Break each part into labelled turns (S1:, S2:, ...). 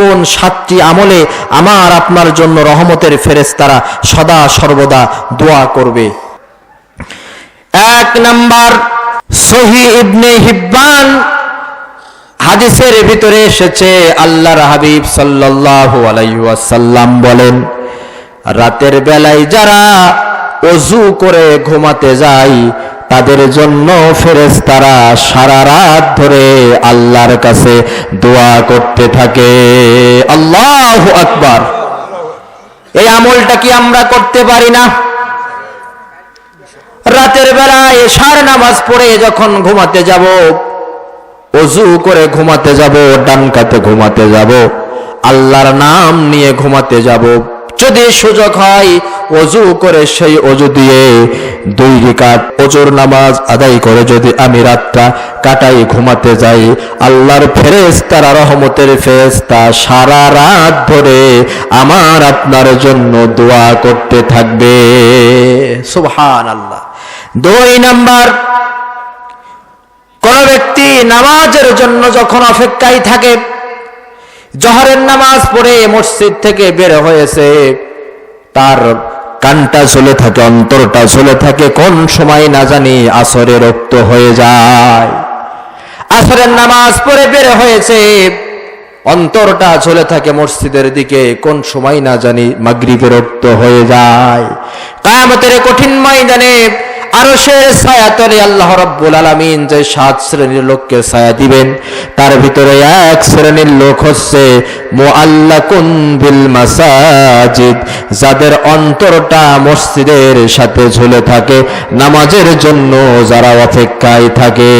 S1: কোন সাতটি আমলে আমার, আপনার জন্য রহমতের ফেরেশতারা সদা সর্বদা দোয়া করবে। এক নাম্বার, সহি ইবনে হিব্বান হাদিসের ভিতরে এসেছে, আল্লাহর হাবিব আলাইহি বলেন, রাতের বেলায় যারা অজু করে ঘুমাতে যায় তাদের জন্য ফেরেশতারা সারা রাত ধরে আল্লাহর কাছে দোয়া করতে থাকে। আল্লাহ আকবার। এই আমলটা কি আমরা করতে পারি না? রাতের বেলায় এশার নামাজ পড়ে যখন ঘুমাতে যাব, অজু করে ঘুমাতে যাব, ডান কাতে ঘুমাতে যাব, আল্লাহর নাম নিয়ে ঘুমাতে যাব। যদি সুযোগ হয়, অজু করে সেই অজু দিয়ে দুই রিকাত অজুর নামাজ আদায় করে। যদি আমি রাতটা কাটাই ঘুমাতে যাই, আল্লাহর ফেরেশতারা রহমতের ফেরেশতা সারা রাত ধরে আমার আপনার জন্য দোয়া করতে থাকবে। সুবহান আল্লাহ দুই নাম্বার, কোন ব্যক্তি নামাজের জন্য যখন অপেক্ষায় থাকে জহরের নামাজ পড়ে মসজিদ থেকে বের হয়েছে। তার কানটা চলে থাকে, অন্তরটা চলে থাকে, কোন সময় না জানি আসরে রক্ত হয়ে যায়। আসরের নামাজ পড়ে বের হয়েছে, অন্তরটা চলে থাকে মসজিদের দিকে, কোন সময় না জানি মাগরিবের রক্ত হয়ে যায়। কায়ামতের কঠিন ময়দানে আরও সে ছায়াতলে আল্লাহ রব্বুল আলমিন যে সাত শ্রেণির লোককে ছায়া দিবেন, তার ভিতরে এক শ্রেণির লোক হচ্ছে মুআল্লাকুন বিল মাসাজিদ, যাদের অন্তরটা মসজিদের সাথে ঝুলে থাকে, নামাজের জন্য যারা অপেক্ষায় থাকে।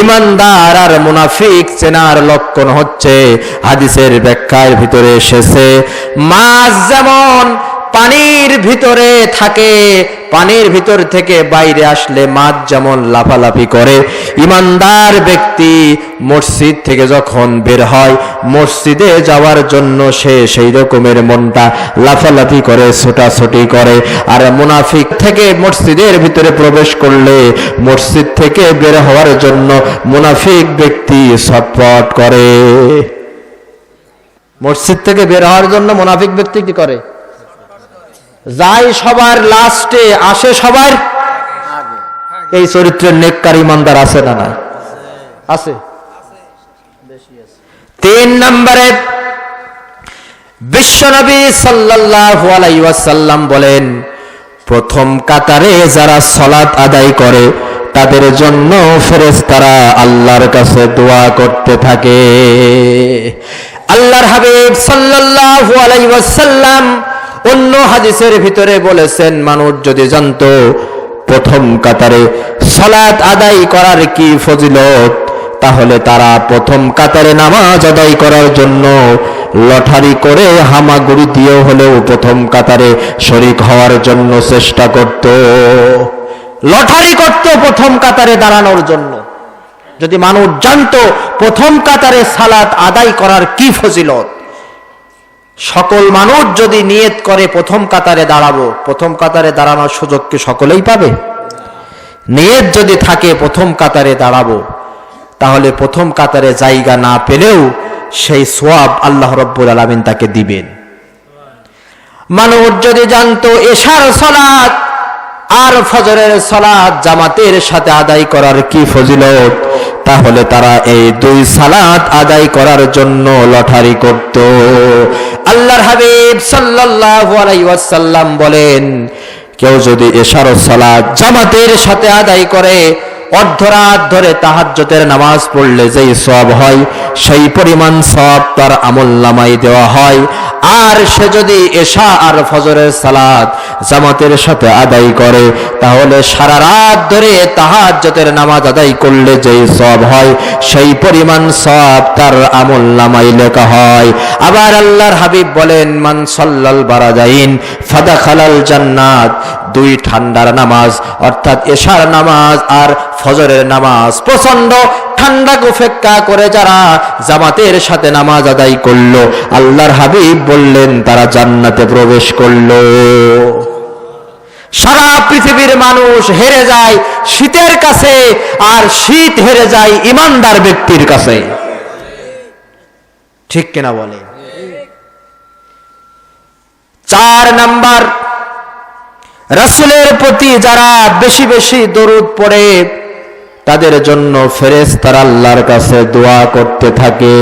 S1: ইমানদার আর মুনাফিক চেনার লক্ষণ হচ্ছে, হাদিসের ব্যাখ্যার ভিতরে এসেছে, মাছ যেমন পানির ভিতরে থাকে পানির ভিতর থেকে বাইরে আসলে মাছ যেমন লাফালাফি করে, ইমানদার ব্যক্তি মসজিদ থেকে যখন বের হয়, মসজিদে যাওয়ার জন্য সে সেই রকমের মনটা লাফালাফি করে, ছোটাছুটি করে। আর মুনাফিক থেকে মসজিদের ভিতরে প্রবেশ করলে, মসজিদ থেকে বের হওয়ার জন্য মুনাফিক ব্যক্তি ছটফট করে। মসজিদ থেকে বের হওয়ার জন্য মুনাফিক ব্যক্তি কি করে? যাই সবার লাস্টে আসে সবার? এই চরিত্রের নেককার ইমানদার আছে না নাই? আছে। তিন নম্বরে বিশ্বনবী সাল্লাল্লাহু আলাইহি ওয়াসাল্লাম বলেন, প্রথম কাতারে যারা সলাত আদায় করে, তাদের জন্য ফেরেস তারা আল্লাহর কাছে দোয়া করতে থাকে। আল্লাহর হাবিব সাল্লাল্লাহু আলাইহি ওয়াসাল্লাম অন্য হাদিসের ভিতরে বলেছেন, মানুষ যদি জানতো প্রথম কাতারে সলাত আদায় করার কি ফজিলত, তাহলে তারা প্রথম কাতারে নামাজ আদায় করার জন্য লটারি করে হামাগুড়ি দিয়ে হলেও প্রথম কাতারে শরিক হওয়ার জন্য চেষ্টা করত। লটারি করত প্রথম কাতারে দাঁড়ানোর জন্য। যদি মানুষ জানতো প্রথম কাতারে সালাত আদায় করার কি ফজিলত সকল মানুষ যদি নিয়ত করে, প্রথম কাতারে দাঁড়াবো, প্রথম কাতারে দাঁড়ানোর সুযোগ কি সকলেই পাবে? নিয়ত যদি থাকে, প্রথম কাতারে দাঁড়াবো, তাহলে প্রথম কাতারে জায়গা না পেলেও সেই সোয়াব আল্লাহ রব্বুল আলমিন তাকে দিবেন। মানুষ যদি জানতো, এশার সলাৎ আর ফজরের সলাৎ জামাতের সাথে আদায় করার কি ফজিলত, তাহলে তারা এই দুই সালাত আদায় করার জন্য লটারি করত। আল্লাহর হাবিব সাল্লাল্লাহু আলাইহি ওয়াসাল্লাম বলেন, কেউ যদি এশার সালাত জামাতের সাথে আদায় করে, অর্ধরাত ধরে তাহাজ্জতের নামাজ পড়লে যেই সব হয়, সেই পরিমাণ সব তার আমল নামাই দেওয়া হয়। আর সে যদি এশা আর ফজরের সালাত জামাতের সাথে আদায় করে, তাহলে সারা রাত ধরে তাহাজ্জতের নামাজ আদায় করলে যেই সব হয়, সেই পরিমাণ সব তার আমল নামাই লেখা হয়। আবার আল্লাহর হাবিব বলেন, মান সল্লাল বারাজাইন ফাদা খালাল জান্নাত। দুই ঠান্ডার নামাজ, অর্থাৎ এশার নামাজ আর ফজরের নামাজ। প্রচণ্ড ঠান্ডা উপেক্ষা করে যারা জামাতের সাথে নামাজ আদায় করল, আল্লাহর হাবিব বললেন, তারা জান্নাতে প্রবেশ করল। সারা পৃথিবীর মানুষ হেরে যায় শীতের কাছে, আর শীত হেরে যায় ইমানদার ব্যক্তির কাছে। ঠিক কিনা বলে চার নাম্বার, রাসূলের প্রতি যারা বেশি বেশি দরুদ পড়ে, তাদের জন্য ফেরেস তারা আল্লাহর কাছে দোয়া করতে থাকে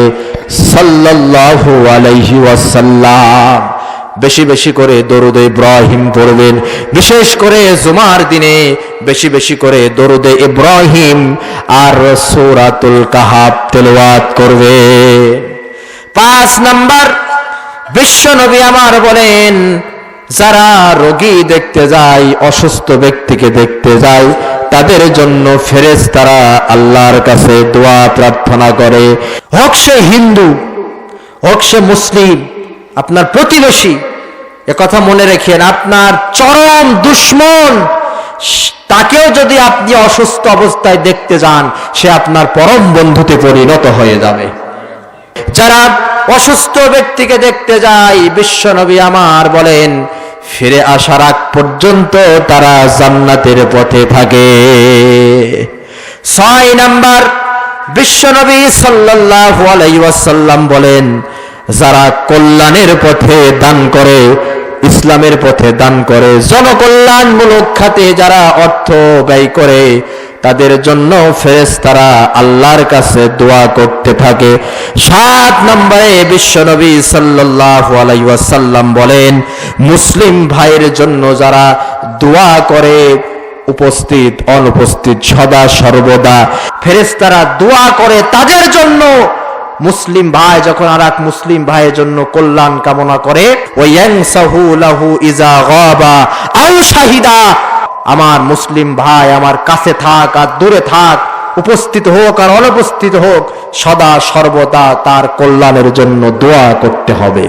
S1: সাল্লাল্লাহু আলাইহি ওয়াসাল্লাম। বেশি বেশি করে দরুদে ইব্রাহিম পড়বেন বিশেষ করে জুমার দিনে বেশি বেশি করে দরুদে ইব্রাহিম আর সূরাতুল কাহাব তেলাওয়াত করবে। পাঁচ নাম্বার, বিশ্ব নবী আমার বলেন, যারা রোগী দেখতে যায়, অসুস্থ ব্যক্তিকে দেখতে যায়, তাদের জন্য ফেরেস তারা আল্লাহর কাছে দোয়া প্রার্থনা করে। হোক সে হিন্দু, হোক সে মুসলিম আপনার প্রতিবেশী কথা মনে রেখেন, আপনার চরম দুশ্মন, তাকেও যদি আপনি অসুস্থ অবস্থায় দেখতে যান, সে আপনার পরম বন্ধুতে পরিণত হয়ে যাবে। যারা অসুস্থ ব্যক্তিকে দেখতে যায় বিশ্বনবী আমার বলেন, ফিরে আসার আগ পর্যন্ত তারা জান্নাতের পথে থাকে। ছয় নাম্বার বিশ্বনবী সাল্লাল্লাহু আলাইহি ওয়াসাল্লাম বলেন যারা কল্যাণের পথে দান করে, ইসলামের পথে দান করে, জনকল্যাণমূলক খাতে যারা অর্থ ব্যয় করে, তাদের জন্য ফেরেস তারা আল্লাহর কাছে দোয়া করতে থাকে। সাত নম্বরে বিশ্বনবী সাল্লাল্লাহু আলাইহি ওয়াসাল্লাম বলেন, মুসলিম ভাইয়ের জন্য যারা দোয়া করে, উপস্থিত, অনুপস্থিত, সদা সর্বদা, ফেরেশতারা দোয়া করে তাদের জন্য মুসলিম ভাই যখন আর এক মুসলিম ভাইয়ের জন্য কল্যাণ কামনা করে আমার মুসলিম ভাই আমার কাছে থাক আর দূরে থাক, উপস্থিত হোক আর অনুপস্থিত হোক, সদা সর্বদা তার কল্যাণের জন্য দোয়া করতে হবে।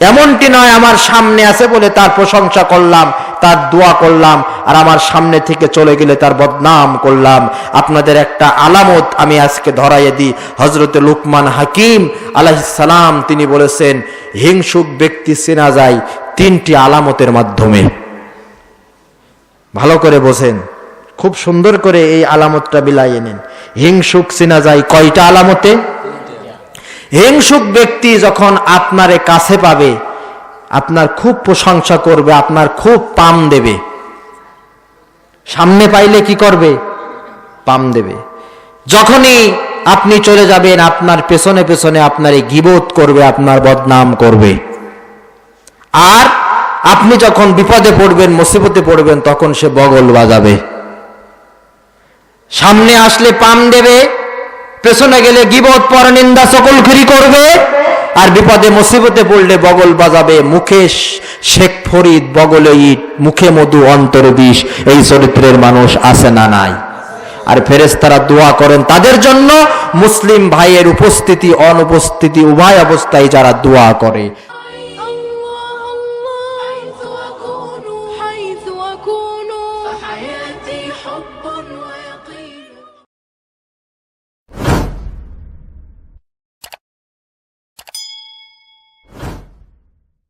S1: এমনটি নয়, আমার সামনে আছে বলে তার প্রশংসা করলাম। তার দোয়া করলাম আর আমার সামনে থেকে চলে গেলে তার বদনাম করলাম। আপনাদের একটা আলামত আমি আজকে ধরাইয়ে দিই। হজরতে লুকমান হাকিম আলাইসালাম তিনি বলেছেন, হিংসুক ব্যক্তি চেনা যায় তিনটি আলামতের মাধ্যমে। ভালো করে বোঝেন, খুব সুন্দর করে এই আলামতটা বিলাইয়ে নিন। হিংসুক চেনা যায় কয়টা আলামতে? হিংসুক ব্যক্তি যখন আপনারে কাছে পাবে আপনার খুব প্রশংসা করবে, আপনার খুব পাম দেবে। সামনে পাইলে কি করবে? পাম দেবে। যখনই আপনি চলে যাবেন, আপনার পেছনে পেছনে আপনার গিবোধ করবে, আপনার বদনাম করবে। আর আপনি যখন বিপদে পড়বেন, মুসিবতে পড়বেন, তখন সে বগল বাজাবে। সামনে আসলে পাম দেবে, পেছনে গেলে গিবত পর নিন্দা সকলখুরি করবে। আর বিপদে, মুসিবতে পড়লে বগল বাজাবে। মুখে শেখ ফরিদ বগলে ইট, মুখে মধু, অন্তর বিষ। এই চরিত্রের মানুষ আছে না নাই? আর ফেরেস্তারা দোয়া করেন তাদের জন্য। মুসলিম ভাইয়ের উপস্থিতি, অনুপস্থিতি, উভয় অবস্থায় যারা দোয়া করে